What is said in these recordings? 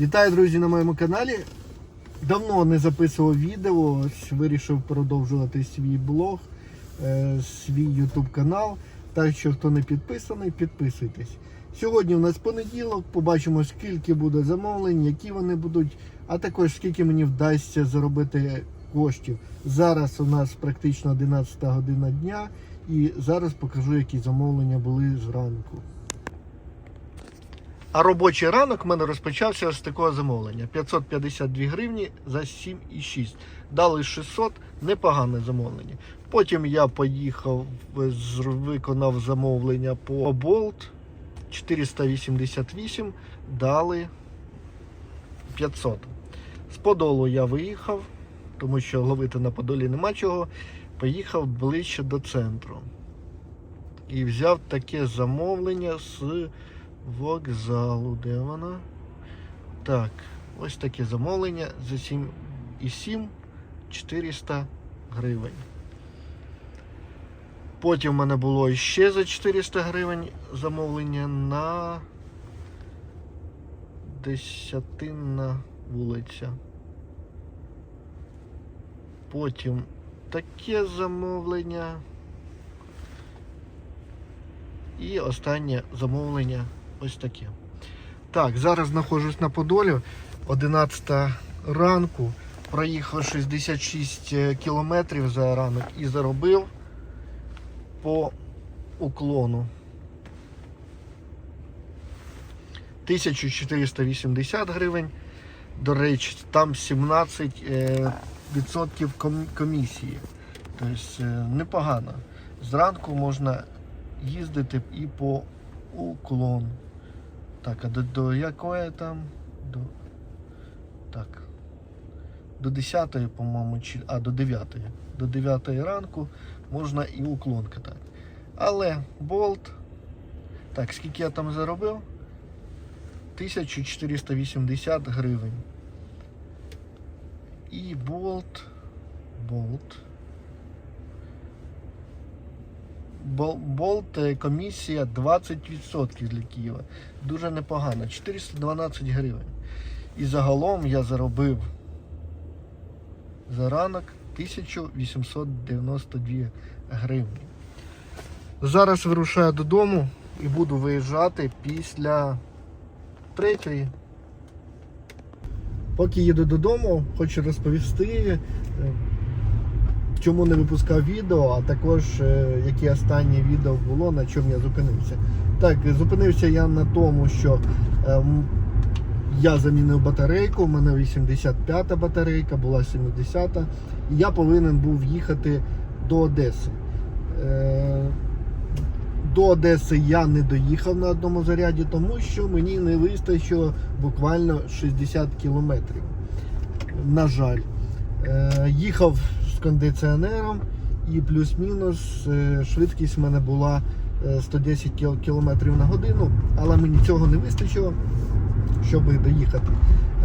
Вітаю, друзі, на моєму каналі. Давно не записував відео, вирішив продовжувати свій блог, е, свій YouTube канал. Так що, хто не підписаний, підписуйтесь. Сьогодні у нас понеділок, побачимо, скільки буде замовлень, які вони будуть, а також скільки мені вдасться заробити коштів. Зараз у нас практично 11 година дня, і зараз покажу, які замовлення були зранку. А робочий ранок в мене розпочався з такого замовлення. 552 гривні за 7,6. Дали 600, непогане замовлення. Потім я поїхав, виконав замовлення по Bolt 488, дали 500. З Подолу я виїхав, тому що ловити на Подолі нема чого. Поїхав ближче до центру. І взяв таке замовлення з вокзалу. Де вона? Так, ось таке замовлення за 7,7 400 гривень. Потім в мене було ще за 400 гривень замовлення на Десятинна вулиця. Потім таке замовлення. І останнє замовлення ось таке. Так, зараз знаходжусь на Подолі, 11 ранку. Проїхав 66 кілометрів за ранок і заробив по уклону 1480 гривень. До речі, там 17 е, відсотків комісії. Тобто е, непогано. Зранку можна їздити і по уклон. Так, а до, до якої там? До, так. До 10, по-моєму, чи. А, до 9. До 9 ранку можна і уклон катати. Але болт. Так, скільки я там заробив? 1480 гривень. І болт. Болт. Болт е, комісія 20% для Києва. Дуже непогано. 412 гривень. І загалом я заробив за ранок 1892 гривні. Зараз вирушаю додому і буду виїжджати після третьої. Поки їду додому, хочу розповісти, е, чому не випускав відео, а також е, яке останнє відео було, на чому я зупинився. Так, зупинився я на тому, що ем, я замінив батарейку, у мене 85-та батарейка, була 70-та, і я повинен був їхати до Одеси. Е, до Одеси я не доїхав на одному заряді, тому що мені не вистачило буквально 60 кілометрів. На жаль, Е, їхав з кондиціонером і плюс-мінус е, швидкість в мене була е, 110 кіл- кілометрів на годину, але мені цього не вистачило, щоб доїхати.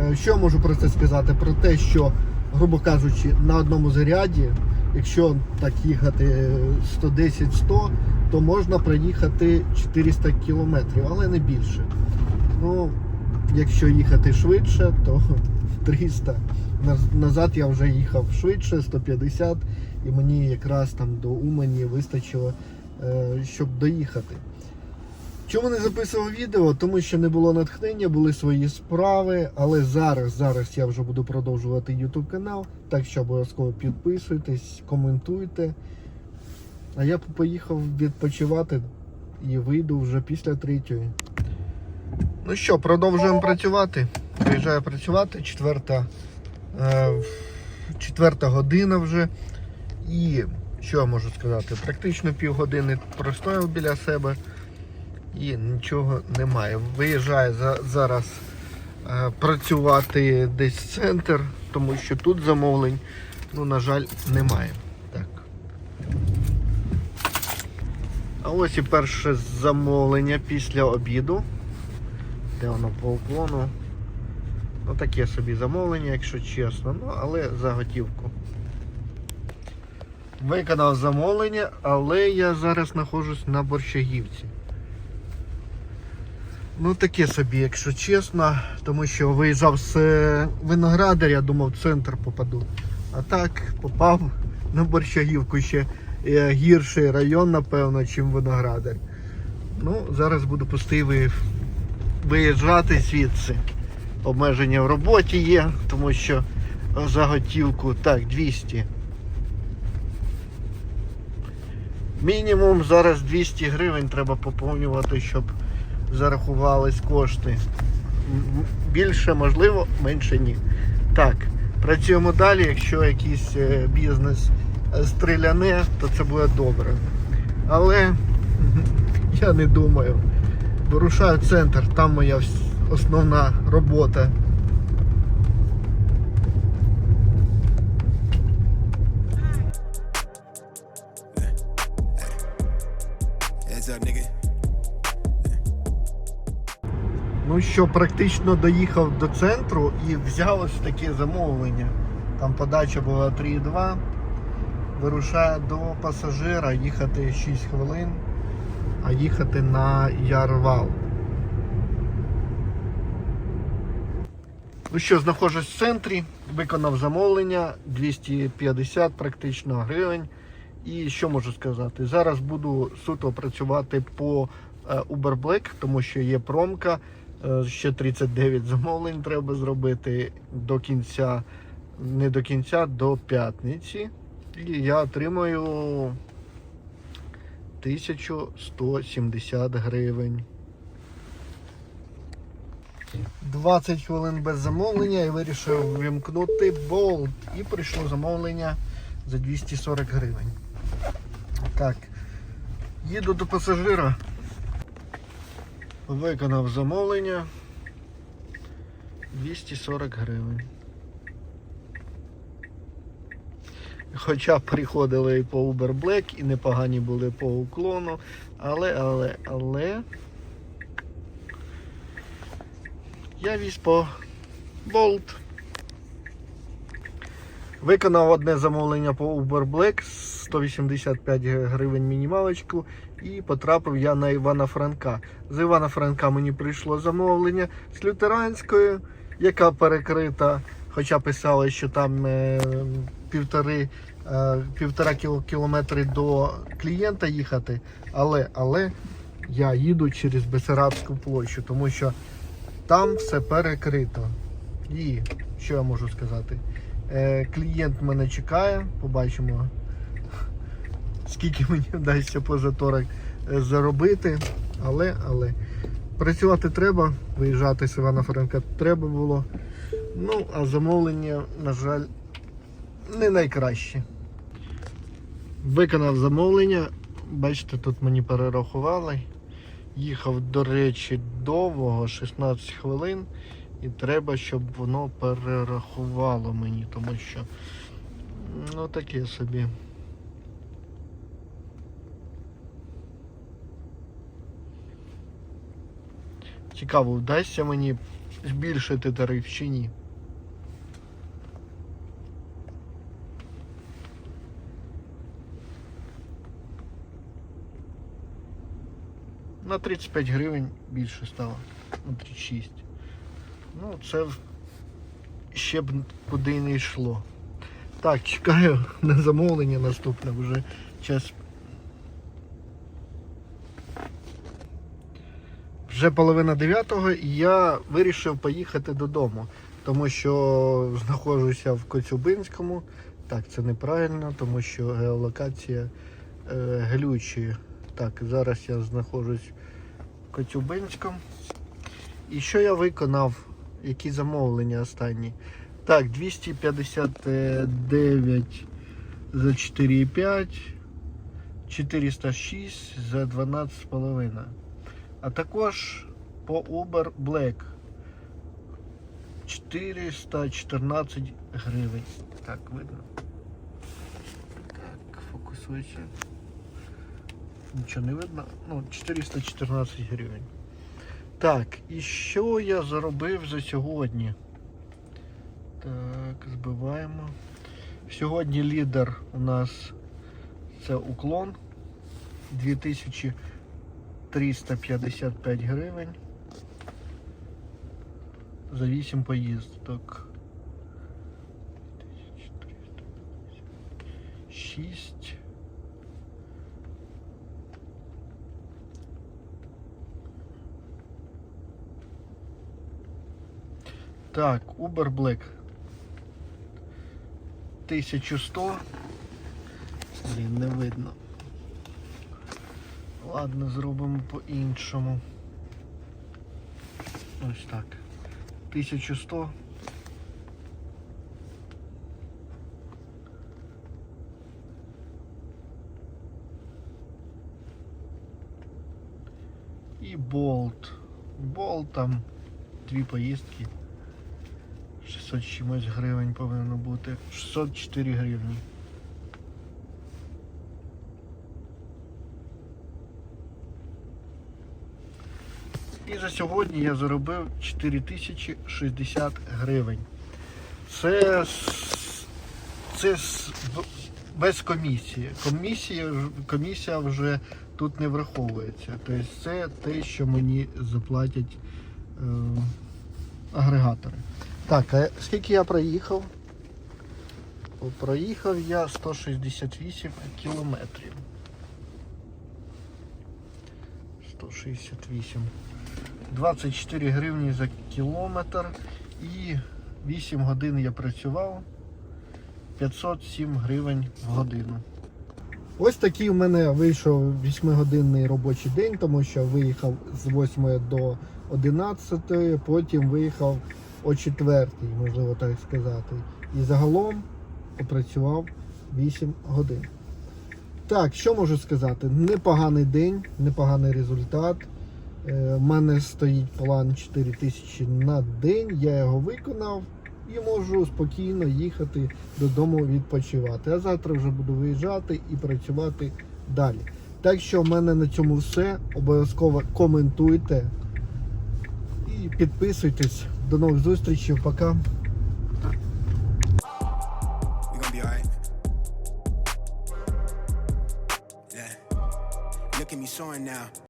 Е, Що можу про це сказати? Про те, що, грубо кажучи, на одному заряді, якщо так їхати е, 110-100, то можна проїхати 400 кілометрів, але не більше. Ну, якщо їхати швидше, то 300. Наз- Назад я вже їхав швидше, 150, і мені якраз там до Умані вистачило, е, щоб доїхати. Чому не записував відео? Тому що не було натхнення, були свої справи, але зараз, зараз я вже буду продовжувати YouTube канал, так що обов'язково підписуйтесь, коментуйте. А я поїхав відпочивати і вийду вже після третьої. Ну що, продовжуємо працювати. Приїжджаю працювати, четверта, четверта година вже. І що я можу сказати? Практично півгодини простояв біля себе і нічого немає. Виїжджаю за, зараз е, працювати десь в центр, тому що тут замовлень, ну, на жаль, немає. Так. А ось і перше замовлення після обіду. Де воно по уклону? Ну таке собі замовлення, якщо чесно, ну але за готівку. Виконав замовлення, але я зараз знаходжусь на борщагівці. Ну таке собі, якщо чесно, тому що виїжджав з е, виноградаря, думав в центр попаду. А так попав на Борщагівку ще е, гірший район, напевно, чим виноградар. Ну, зараз буду пустий виїжджати звідси. Обмеження в роботі є, тому що заготівку так, 200. Мінімум зараз 200 гривень треба поповнювати, щоб зарахувались кошти. Більше можливо, менше ні. Так, працюємо далі. Якщо якийсь е, бізнес е, стріляне, то це буде добре. Але я не думаю. Вирушаю центр, там моя основна робота. Ну що, практично доїхав до центру і взяв ось таке замовлення. Там подача була 3,2. Вирушаю до пасажира, їхати 6 хвилин, а їхати на Ярвал. Ну що, знаходжусь в центрі, виконав замовлення 250 практично гривень. І що можу сказати? Зараз буду суто працювати по е, Uber Black, тому що є промка. Е, Ще 39 замовлень треба зробити до кінця, не до кінця, до п'ятниці. І я отримаю 1170 гривень. 20 хвилин без замовлення і вирішив вимкнути болт. І прийшло замовлення за 240 гривень. Так, їду до пасажира. Виконав замовлення 240 гривень. Хоча приходили і по Uber Black, і непогані були по уклону, але, але, але я віз по Bolt. Виконав одне замовлення по Uber Black 185 гривень мінімалочку і потрапив я на Івана Франка. З Івана Франка мені прийшло замовлення з лютеранською, яка перекрита, хоча писали, що там е, півтори, е, півтора кілометри до клієнта їхати. Але, але я їду через Бесарабську площу, тому що там все перекрито. І що я можу сказати? Е, клієнт мене чекає, побачимо, скільки мені вдасться по заторах е, заробити. Але, але працювати треба, виїжджати з Івана Франка треба було. Ну, а замовлення, на жаль, не найкраще. Виконав замовлення. Бачите, тут мені перерахували. Їхав, до речі, довго, 16 хвилин. І треба, щоб воно перерахувало мені, тому що ну таке собі. Цікаво, вдасться мені збільшити тариф чи ні. На 35 гривень більше стало. На 36. Ну, це ще б куди не йшло. Так, чекаю на замовлення наступне вже час. Вже половина дев'ятого і я вирішив поїхати додому, тому що знаходжуся в Коцюбинському. Так, це неправильно, тому що геолокація е, глючує. Так, зараз я знаходжусь в Коцюбинському. І що я виконав? Які замовлення останні? Так, 259 за 4,5, 406 за 12,5. А також по Uber Black 414 гривень. Так, видно. Так, фокусується. Нічого не видно. Ну, 414 гривень. Так, і що я заробив за сьогодні? Так, збиваємо. Сьогодні лідер у нас це уклон 2355 гривень. за 8 поїздок. 6. Так, Uber Black. 1100. Блін, не видно. Ладно, зробимо по-іншому. Ось так. 1100. І болт. Болт там дві поїздки. 600 чимось гривень повинно бути. 604 гривні. І за сьогодні я заробив 4060 гривень. Це, це без комісії. Комісія, комісія вже тут не враховується. Тобто це те, що мені заплатять е, агрегатори. Так, а скільки я проїхав? Проїхав я 168 кілометрів. 168. 24 гривні за кілометр і 8 годин я працював. 507 гривень в годину. Ось такий у мене вийшов 8-годинний робочий день, тому що виїхав з 8 до 11, потім виїхав о 4, можливо так сказати. І загалом попрацював 8 годин. Так, що можу сказати? Непоганий день, непоганий результат. Е, У мене стоїть план 4 тисячі на день, я його виконав і можу спокійно їхати додому відпочивати. А завтра вже буду виїжджати і працювати далі. Так що в мене на цьому все. Обов'язково коментуйте і підписуйтесь. До нових зустрічей. Пока. Look soaring now.